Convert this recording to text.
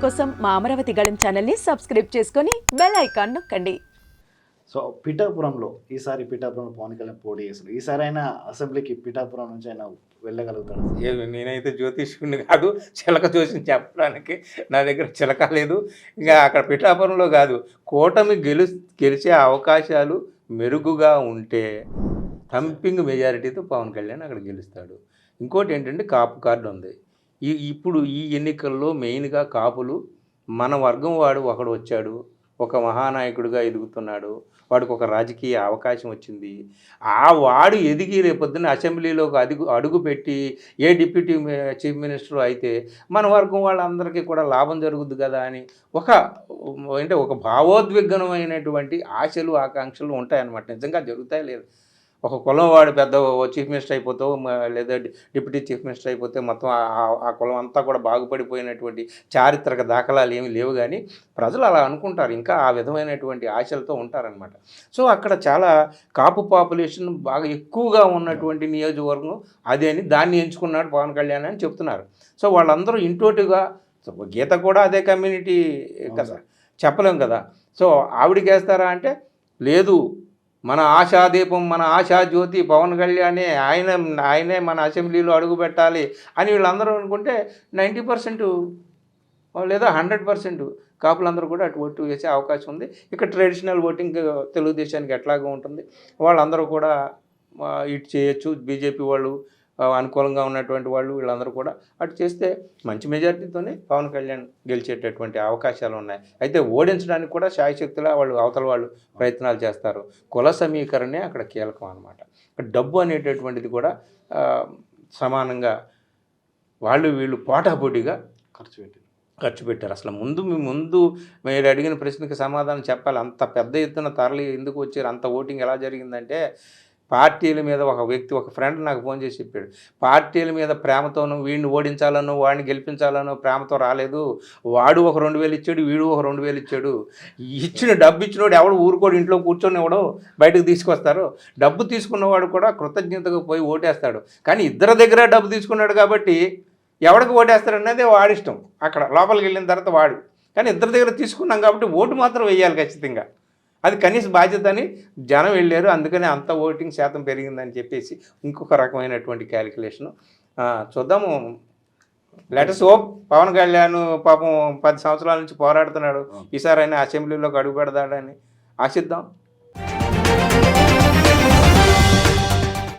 కోసం మా అమరావతి గళం ఛానల్ని సబ్స్క్రైబ్ చేసుకొని బెల్ ఐకాన్ నొక్కండి. సో పిఠాపురంలో ఈసారి పిఠాపురంలో పవన్ కళ్యాణ్ పోటీ చేస్తారు ఈసారి అయినా అసెంబ్లీకి పిఠాపురం నుంచి ఆయన వెళ్ళగలుగుతాడు? ఏ- నేనైతే జ్యోతిష్కుని కాదు చిలక చూసి చెప్పడానికి నా దగ్గర చిలక లేదు. ఇంకా అక్కడ పిఠాపురంలో కాదు కూటమి గెలు గెలిచే అవకాశాలు మెరుగుగా ఉంటే థంపింగ్ మెజారిటీతో పవన్ కళ్యాణ్ అక్కడ గెలుస్తాడు. ఇంకోటి ఏంటంటే కాపు కార్డు ఉంది. ఈ ఇప్పుడు ఈ ఎన్నికల్లో మెయిన్గా కాపులు మన వర్గం వాడు ఒకడు వచ్చాడు ఒక మహానాయకుడిగా ఎదుగుతున్నాడు వాడికి ఒక రాజకీయ అవకాశం వచ్చింది. ఆ వాడు ఎదిగి రేపొద్దున అసెంబ్లీలోకి అడుగు అడుగు పెట్టి ఏ డిప్యూటీ చీఫ్ మినిస్టర్ అయితే మన వర్గం వాళ్ళందరికీ కూడా లాభం జరుగుద్ది కదా అని ఒక అంటే ఒక భావోద్విగ్నమైనటువంటి ఆశలు ఆకాంక్షలు ఉంటాయన్నమాట. నిజంగా జరుగుతాయి లేదు ఒక కులం వాడు పెద్ద చీఫ్ మినిస్టర్ అయిపోతావు లేదా డిప్యూటీ చీఫ్ మినిస్టర్ అయిపోతే మొత్తం ఆ- కులం అంతా కూడా బాగుపడిపోయినటువంటి చారిత్రక దాఖలాలు ఏమీ లేవు కానీ ప్రజలు అలా అనుకుంటారు. ఇంకా ఆ విధమైనటువంటి ఆశలతో ఉంటారనమాట సో అక్కడ చాలా కాపు పాపులేషన్ బాగా ఎక్కువగా ఉన్నటువంటి నియోజకవర్గం అదే అని దాన్ని ఎంచుకున్నాడు పవన్ కళ్యాణ్ అని చెప్తున్నారు. సో వాళ్ళందరూ ఇంటోటిగా గీత కూడా అదే కమ్యూనిటీ కదా చెప్పలేం కదా. సో ఆవిడకి వేస్తారా అంటే లేదు మన ఆశాదీపం మన ఆశాజ్యోతి పవన్ కళ్యాణే ఆయన ఆయనే మన అసెంబ్లీలో అడుగు పెట్టాలి అని వీళ్ళందరూ అనుకుంటే నైంటీ పర్సెంట్ లేదా హండ్రెడ్ పర్సెంట్ కాపులందరూ కూడా అటు ఓటు వేసే అవకాశం ఉంది. ఇక్కడ ట్రెడిషనల్ ఓటింగ్ తెలుగుదేశానికి ఎట్లాగా ఉంటుంది. వాళ్ళందరూ కూడా ఇటు చేయొచ్చు. బీజేపీ వాళ్ళు అనుకూలంగా ఉన్నటువంటి వాళ్ళు వీళ్ళందరూ కూడా అటు చేస్తే మంచి మెజార్టీతోనే పవన్ కళ్యాణ్ గెలిచేటటువంటి అవకాశాలు ఉన్నాయి. అయితే ఓడించడానికి కూడా శాయశక్తులా వాళ్ళు అవతల వాళ్ళు ప్రయత్నాలు చేస్తారు. కుల సమీకరణే అక్కడ కీలకం అనమాట డబ్బు అనేటటువంటిది కూడా సమానంగా వాళ్ళు వీళ్ళు పోటాపోటీగా ఖర్చు పెట్టారు. ఖర్చు పెట్టారు. అసలు ముందు మీ ముందు మీరు అడిగిన ప్రశ్నకి సమాధానం చెప్పాలి. అంత పెద్ద ఎత్తున తరలి ఎందుకు వచ్చారు? అంత ఓటింగ్ ఎలా జరిగిందంటే పార్టీల మీద ఒక వ్యక్తి ఒక ఫ్రెండ్ నాకు ఫోన్ చేసి చెప్పాడు పార్టీల మీద ప్రేమతోనూ వీడిని ఓడించాలనో వాడిని గెలిపించాలనో ప్రేమతో రాలేదు. వాడు ఒక రెండు వేలు ఇచ్చాడు వీడు ఒక రెండు వేలు ఇచ్చాడు. ఇచ్చిన డబ్బు ఇచ్చినోడు ఎవడు ఊరుకోడు ఇంట్లో కూర్చొని ఎవడో బయటకు తీసుకొస్తారు. డబ్బు తీసుకున్నవాడు కూడా కృతజ్ఞతగా పోయి ఓటేస్తాడు. కానీ ఇద్దరి దగ్గర డబ్బు తీసుకున్నాడు కాబట్టి ఎవడికి ఓటేస్తాడనేది వాడిష్టం. అక్కడ లోపలికి వెళ్ళిన తర్వాత వాడు. కానీ ఇద్దరి దగ్గర తీసుకున్నాం కాబట్టి ఓటు మాత్రం వేయాలి ఖచ్చితంగా. అది కనీస బాధ్యత అని జనం వెళ్ళారు. అందుకని అంత ఓటింగ్ శాతం పెరిగిందని చెప్పేసి ఇంకొక రకమైనటువంటి క్యాలిక్యులేషను చూద్దాము. లెటర్స్ హోప్ పవన్ కళ్యాణ్ పాపం పది సంవత్సరాల నుంచి పోరాడుతున్నాడు. ఈసారి అయినా అసెంబ్లీలోకి అడుగు పెడతాడని ఆశిద్దాం.